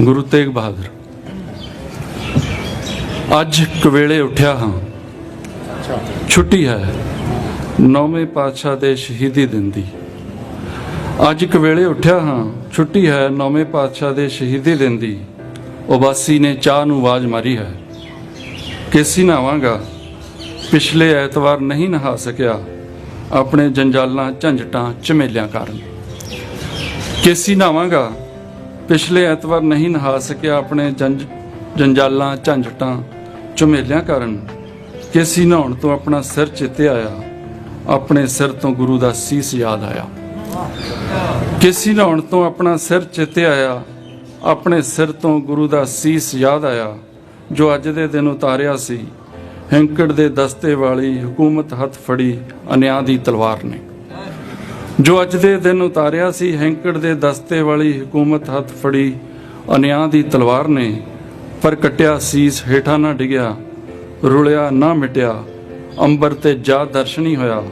ਗੁਰੂ ਤੇਗ ਬਹਾਦਰ। ਅੱਜ ਕਵੇਲੇ ਉੱਠਿਆ ਹਾਂ। ਛੁੱਟੀ ਹੈ। ਨੌਵੇਂ ਪਾਤਸ਼ਾਹ ਦੇ ਸ਼ਹੀਦੀ ਦਿਨ ਦੀ। ਅੱਜ ਕਵੇਲੇ ਉੱਠਿਆ ਹਾਂ। ਛੁੱਟੀ ਹੈ ਨੌਵੇਂ ਪਾਤਸ਼ਾਹ ਦੇ ਸ਼ਹੀਦੀ ਦਿਨ ਦੀ। ਉਬਾਸੀ ਨੇ ਚਾਹ ਨੂੰ ਆਵਾਜ਼ ਮਾਰੀ ਹੈ। ਕੇਸੀ ਨਹਾਵਾਂਗਾ। ਪਿਛਲੇ ਐਤਵਾਰ ਨਹੀਂ ਨਹਾ ਸਕਿਆ। ਆਪਣੇ ਜੰਜਾਲਾਂ ਝੰਜਟਾਂ ਝਮੇਲਿਆਂ ਕਾਰਨ। ਕੇਸੀ ਨਹਾਵਾਂਗਾ। ਪਿਛਲੇ ਐਤਵਾਰ ਨਹੀਂ ਨਹਾ ਸਕਿਆ ਆਪਣੇ ਜੰਜਾਲਾਂ, ਝੰਜਟਾਂ, ਝਮੇਲਿਆਂ ਕਾਰਨ। ਕੇਸੀ ਨਹਾਉਣ ਤੋਂ ਆਪਣਾ ਸਿਰ ਚਿੱਤੇ ਆਇਆ। ਆਪਣੇ ਸਿਰ ਤੋਂ ਗੁਰੂ ਦਾ ਸੀਸ ਯਾਦ ਆਇਆ। ਕੇਸੀ ਨਹਾਉਣ ਤੋਂ ਆਪਣਾ ਸਿਰ ਚਿੱਤੇ ਆਇਆ। ਆਪਣੇ ਸਿਰ ਤੋਂ ਗੁਰੂ ਦਾ ਸੀਸ ਯਾਦ ਆਇਆ, ਜੋ ਅੱਜ ਦੇ ਦਿਨ ਉਤਾਰਿਆ ਸੀ। ਹੈਂਕੜ ਦੇ ਦਸਤੇ ਵਾਲੀ ਹਕੂਮਤ ਹੱਥ ਫੜੀ ਅਨਿਆਂ ਦੀ ਤਲਵਾਰ ਨੇ। ਜੋ ਅੱਜ ਦੇ ਦਿਨ ਉਤਾਰਿਆ ਸੀ, ਹੈਂਕੜ ਦੇ ਦਸਤੇ ਵਾਲੀ ਹਕੂਮਤ ਹੱਥ ਫੜੀ, ਅਨਿਆਂ ਦੀ ਤਲਵਾਰ ਨੇ, ਪਰ ਕਟਿਆ ਸੀਸ ਹੇਠਾਂ ਨਾ ਡਿਗਿਆ, ਰੁਲਿਆ ਨਾ ਮਿਟਿਆ, ਅੰਬਰ ਤੇ ਜਾ ਦਰਸ਼ਨੀ ਹੋਇਆ,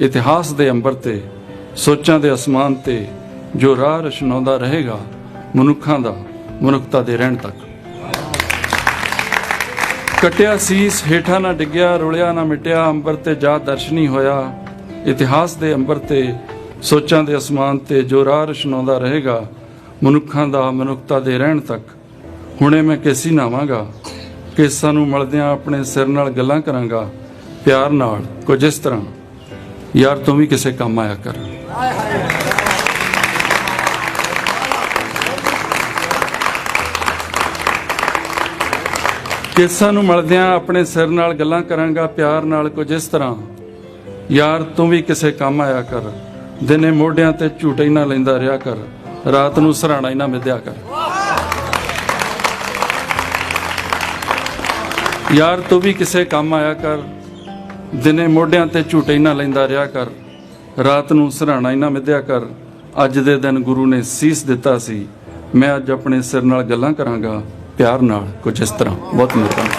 ਇਤਿਹਾਸ ਦੇ ਅੰਬਰ ਤੇ, ਸੋਚਾਂ ਦੇ ਅਸਮਾਨ ਤੇ, ਜੋ ਰਾਹ ਰਸ਼ਨਾਉਂਦਾ ਰਹੇਗਾ, ਮਨੁੱਖਾਂ ਦਾ, ਮਨੁੱਖਤਾ ਦੇ ਰਹਿਣ ਤੱਕ। ਕਟਿਆ ਸੀਸ ਹੇਠਾਂ ਨਾ ਡਿੱਗਿਆ, ਰੁਲਿਆ ਨਾ ਮਿਟਿਆ, ਅੰਬਰ ਤੇ ਜਾ ਦਰਸ਼ਨੀ ਹੋਇਆ, ਇਤਿਹਾਸ ਦੇ ਅੰਬਰ ਤੇ ਸੋਚਾਂ ਦੇ ਅਸਮਾਨ ਤੇ ਜੋ ਰਾਹ ਰਸ਼ਨਾਉਂਦਾ ਰਹੇਗਾ, ਮਨੁੱਖਾਂ ਦਾ ਮਨੁੱਖਤਾ ਦੇ ਰਹਿਣ ਤੱਕ। ਹੁਣੇ ਮੈਂ ਕੇਸੀ ਨਾਵਾਂਗਾ, ਕੇਸਾਂ ਨੂੰ ਮਲਦਿਆਂ ਆਪਣੇ ਸਿਰ ਨਾਲ ਗੱਲਾਂ ਕਰਾਂਗਾ, ਪਿਆਰ ਨਾਲ, ਕੁਝ ਇਸ ਤਰ੍ਹਾਂ। ਯਾਰ ਤੂੰ ਵੀ ਕਿਸੇ ਕੰਮ ਆਇਆ ਕਰ। ਕੇਸਾਂ ਨੂੰ ਮਲਦਿਆਂ ਆਪਣੇ ਸਿਰ ਨਾਲ ਗੱਲਾਂ ਕਰਾਂਗਾ, ਪਿਆਰ ਨਾਲ ਕੁਝ ਇਸ ਤਰ੍ਹਾਂ। ਯਾਰ ਤੂੰ ਵੀ ਕਿਸੇ ਕੰਮ ਆਇਆ ਕਰ। ਦਿਨੇ ਮੋਢਿਆਂ ਤੇ ਝੂਟੇ ਹੀ ਨਾ ਲੈਂਦਾ ਰਿਹਾ ਕਰ। ਰਾਤ ਨੂੰ ਸਰਾਣਾ ਹੀ ਨਾ ਮਿੱਧਿਆ ਕਰ। ਯਾਰ, ਤੂੰ ਵੀ ਕਿਸੇ ਕੰਮ ਆਇਆ ਕਰ। ਦਿਨੇ ਮੋਢਿਆਂ ਤੇ ਝੂਟੇ ਹੀ ਨਾ ਲੈਂਦਾ ਰਿਹਾ ਕਰ। ਰਾਤ ਨੂੰ ਸਰਾਣਾ ਹੀ ਨਾ ਮਿੱਧਿਆ ਕਰ। ਅੱਜ ਦੇ ਦਿਨ ਗੁਰੂ ਨੇ ਸੀਸ ਦਿੱਤਾ ਸੀ। ਮੈਂ ਅੱਜ ਆਪਣੇ ਸਿਰ ਨਾਲ ਗੱਲਾਂ ਕਰਾਂਗਾ। ਪਿਆਰ ਨਾਲ ਕੁਝ ਇਸ ਤਰ੍ਹਾਂ। ਬਹੁਤ ਮਿਹਰਬਾਨੀ।